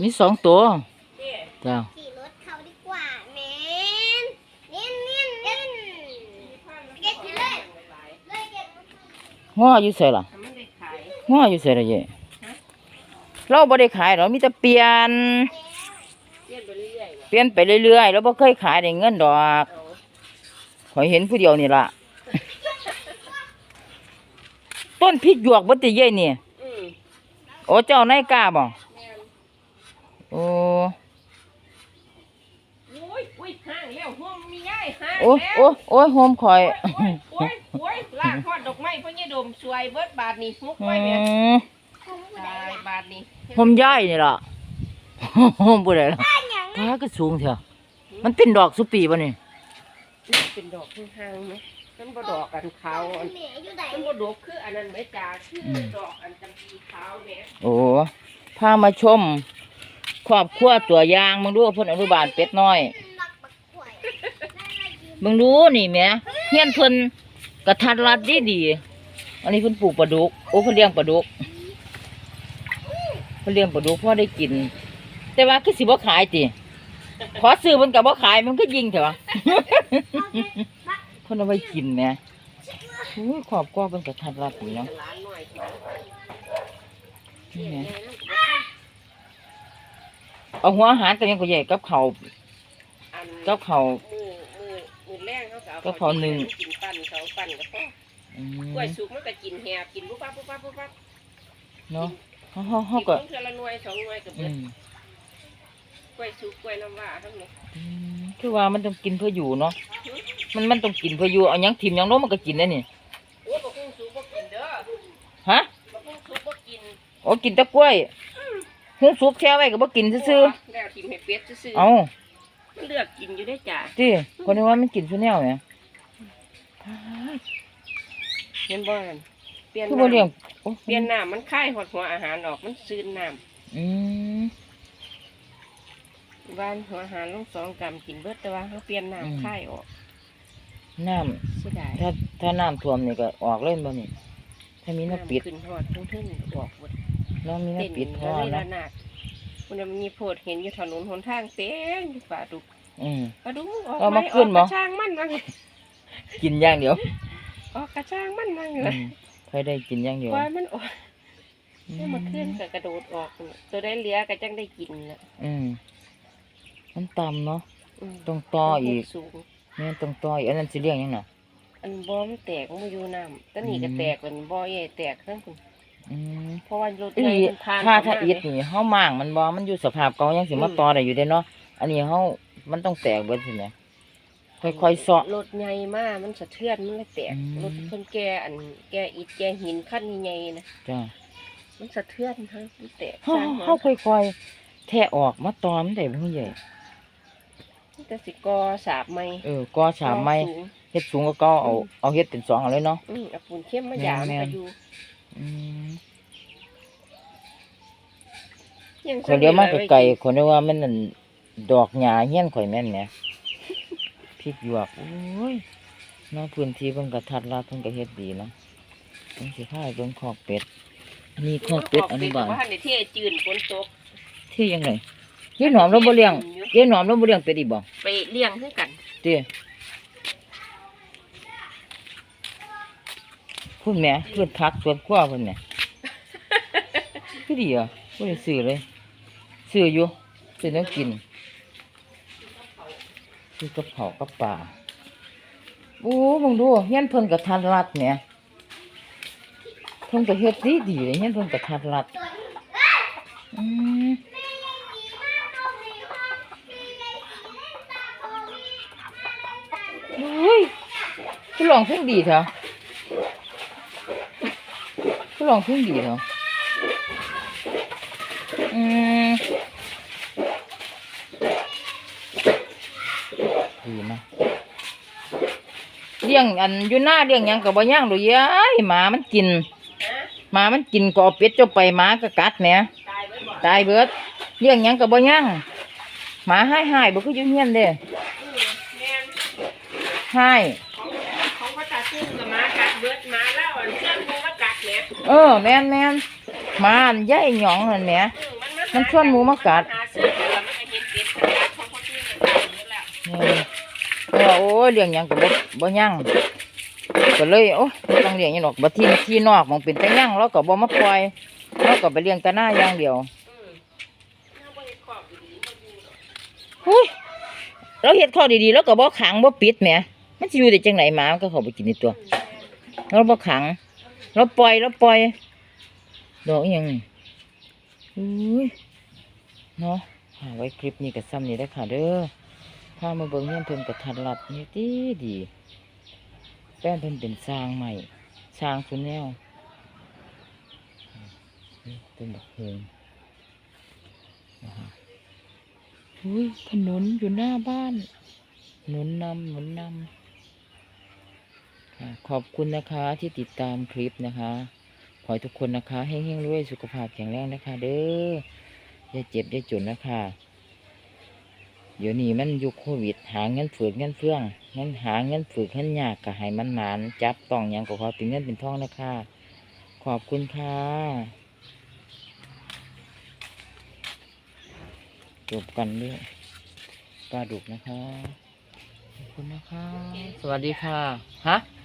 มีสองตัวเตี้ยจ้าขี่รถเขาดีกว่าแมนเน้นเน้นเน้นเก็บอยู่เลย เลยเก็บง้ออยู่ใส่ล่ะทำมันได้ขายง้ออยู่ใส่ละเย่เราบ่ได้ขายหรอกมีแต่เปลี่ยนเตี้ยไปเรื่อยๆว่ะเปลี่ยนไปเรื่อยๆ แล้วบ่เคยขายได้เงินดอกเอาขอยเห็นผู้เดียวนี่ล่ะ ต้นพริกหยวกบ่ติเย่นี่อืมโอ้เจ้านายกล้าบ่แม่น โอ้โอ้ยอุ้ยห้างแล้วห้องมีย่ายห้างโอ้แล้วโอ้โอ้ยโฮมข่อยโอ้ยโอ้ยโอ้ยลากทอดดอกไม้พ่อเนี่ยดมสวยเบิดบาทนี่มุกอืไว้แม่มตายบาทนี่โฮมย้ายนี่ล่ะโฮมบ่ได้ล่ะฟ้าก็สูงเถอะมันเป็นดอกสุปีบ่นี่เป็นดอกห้างๆไหมมันบ่ดอกกันขาวอันแม่อยู่ไหนมันบ่ดอกคืออันนั้นไหมจ้าคืออดอกอันจำปีขาวแหม่โอ้พามาชม ครอบครัวตัวอย่างมึงดูเพิ่นอนุบาลเป็ดน้อยมึงดูนี่แม่เฮียนเพิ่นกระทัดรัดดีดีอันนี้เพิ่นปลูกปลาดุกโอ้เพิ่นเลี้ยงปลาดุกเพิ่นเลี้ยงปลาดุกพ่อได้กิน แต่ว่าคือสิบ่ขายติขอซื้อเพิ่นก็บ่ขายมันก็ยิงเถอะเพิ่นเอาไว้กินแม่โอ้ยครอเพิ่นกระทัดรัดดีเนาะหลานหน่อย นี่แหม แม่นั่นก็ เอาหัวอาหารกันยังก็ใหญ่กับข้าวอันกับข้าวมือมือมือแรงเขาก็เอาก็พอหนึ่ง กินปั่นเขาปั่นก็พออืมกล้วยสุกมันก็กินแหบกินปุ๊บปั๊บปุ๊บปั๊บปุ๊บปั๊บเนาะเฮาเฮาเฮากินก็เทื่อละหน่วยสองหน่วยก็อืเบิดมกล้วยสุกกล้วยน้ำว้าทั้งนี้อืมคือว่ามันต้องกินเพื่ออยู่เนาะมันมันต้องกินเพื่ออยู่เอาหยังทิมหยังโน้มมันก็กินได้นี่โอ้บักกุ้งสุกบ่กินเด้อฮะบักกุ้งสุกบ่กิน โอ้กินแตะกล้วย หุงสุกแช่ไว้ก็บ่กินซื่อแล้วทิมให้เป็ดซื่อๆเอาๆมันเลือกกินอยู่ได้จ้ะติคนนี้ว่ามันกินซุแนวแหมเห็นบ่นั่นเปลี่ยนคือบ่เลี้ยงน้ำโอ้เปลี่ยนน้ำมันคายหดหัวอาหารออกมันซึนน้อืมำบ้านหัวอาหารลงสองกรัมกินเบิดแต่ว่าเขาเปลี่ยนอืม น้ำคายออกน้ำเสียดายถ้าถ้าน้ำท่วมนี่ก็ออกเล่นบ่นี่ถ้ามีน้ำปิดขึ้นทอดทั้งทึ่งออกหมด น้ำมีเต้นน้ำปิดพอแล้วเลยนะละนาดมันนะมันมีโพดเห็นอยู่ถนนหนทางเต็มอยู่ป่าดุกอืมป่าดุกออกเอาไหมาอขึ้อกนกบ่ระช่างมันมาเลยกินอย่างเดียวออกกระช่างมันมาอืเลยมใครได้กินอย่างเดียวปล่อยมันออกอืให้มันขึ้นก็กระโดดออกตัวได้เหลือก็จังได้กินละอืมมันต่ำเนาะมต้องต่ออีกสูงแม่นต้องต่ออีกอันนั้นสิเลี้ยงหยังน่ะอันบ่มันแตกมันอยู่น้ำแตอนนี้ก็อืมแตกเป็นบ่ใหญ่แตกทั้งคุณ อืมเพราะว่ารถอีใหญ่หลีมันผ่านถ้าเข้ถ้ามาอิดเลยนี่เฮามั่างมันบ่มันอยู่สภาพเก่ายังสิมาอืมต่อได้อยู่เด้เนาะอันนี้เฮามันต้องแตกเบิดสิแหมค่อยๆเซาะ รถใหญ่มากมันสะเทือนมันเลยแตกอืม รถเพิ่นแกอันแกอิฐแกหินขั้นใหญ่ๆนะจ้ามันสะเทือนทั้งมันแตกเฮาสร้างหัวเฮาค่อยๆแทะออกมาตอมันได้บ่ใหญ่แต่สิกอสาบไม้เออก่อฉาบไม้ สูง เฮ็ดสูงก็เก่าเอาเอาเฮ็ดเป็นสองเอาเลยเนาะ อืมเอาปูนเข้มมาหยามแม่น ก็อยู่อืมยัง คนเดียวมาไกลๆคนเดียวว่ามันนั่นดอกหญ้าเฮียนข่อยแม่นแหมพริกหยวกโอ้ยเนาะพื้นที่เพิ่นก็ทัดรัดเพิ่นก็เฮ็ดดีเนาะเพิ่นสิพาไปเบิ่งคอกเป็ดอันนี้คอกเป็ดอนุบาลว่าในที่จืนฝนตกที่ยังไงยายหนอมเราบ่เลี้ยงยายหนอมเราบ่เลี้ยงเป็ดอีกบ่ไปเลี้ยงให้กันเตี้ย พุ่นแม่เพื่อนพักสวนครัวเพิ่นแหม่คือดีอะบ่ได้ซื้อเลยซื้ออยู่ซื้อน้ำกินซื้อกับข้ากับปลาโอ้มึงดูเฮี้ยนเพิ่นก็ทันรัดแหมเพิ่นก็เฮ็ดดีดีเลยเฮี้ยนเพิ่นก็ทันรัดอืมอุ้ยคือลองเพลงดีเถอะ คือลองเพลงดีเถออืมดีนะเลี้ยงอันอยู่หน้าเลี้ยงยังกับบ่ย่างดูยายหมามันกินหมามันกินก็เอาเป็ดเจ้าไปหมาก็กัดแหมตายไว้บ่ตายเบิดเลี้ยงยังกับบ่ย่างหมาให้ใหายๆบ่คืออยู่เฮียนเด้อให้ ของของพ่อตาซึ่งกับหมากัดเบิดหมาแล้วอัน เออ แม่นแม่นมาอันใหญ่หยองนั่นแหม มันชวนหมูมากัด นี่เออโอ้ยเลี้ยงหยังก็บ่บ่ยั่งก็เลยโอ้ยบ่ต้องเลี้ยงหยังหรอกบัดที่ที่นอกมันเป็นแต่ยั่งเราก็บ่มาปล่อยเราก็ไปเลี้ยงแต่หน้าอย่างเดียวหุ้ยเราเฮ็ดข้อดีๆแล้วก็บ่ขังบ่ปิดแหมมันสิอยู่ได้จังไหนหมามันก็เข้าไปกินในตัว เราบ่ขัง เราปล่อยเราปล่อย ดอกอหยังนี่อุ้ยเนาะหาไว้คลิปนี้กับซ้ำนี้ได้ค่ะเด้อพามาเบิ่งเงี้ยนเพิ่นกับทัดรัดนี่ดีดีแป้นเพิ่นเป็นสร้างใหม่สร้างคุณแนวเป็นบักเฮงนะคะอุ้ยถนนอยู่หน้าบ้านหนุนนำหนุนนำ ขอบคุณนะคะที่ติดตามคลิปนะคะ ขอให้ทุกคนนะคะเฮงๆรวยสุขภาพแข็งแรงนะคะ เด้ออย่าเจ็บอย่าจนนะคะ เดี๋ยวนี้มันยุคโควิด หาเงินฝืดเงินเฟื่องเงินหาเงินฝืดเงินยากก็ให้มันหมานจับต้องหยังก็ขอเป็นเงินเป็นทองนะคะ ขอบคุณค่ะจบกันด้วยปลาดุกนะคะขอบคุณนะคะ สวัสดีค่ะ ฮะ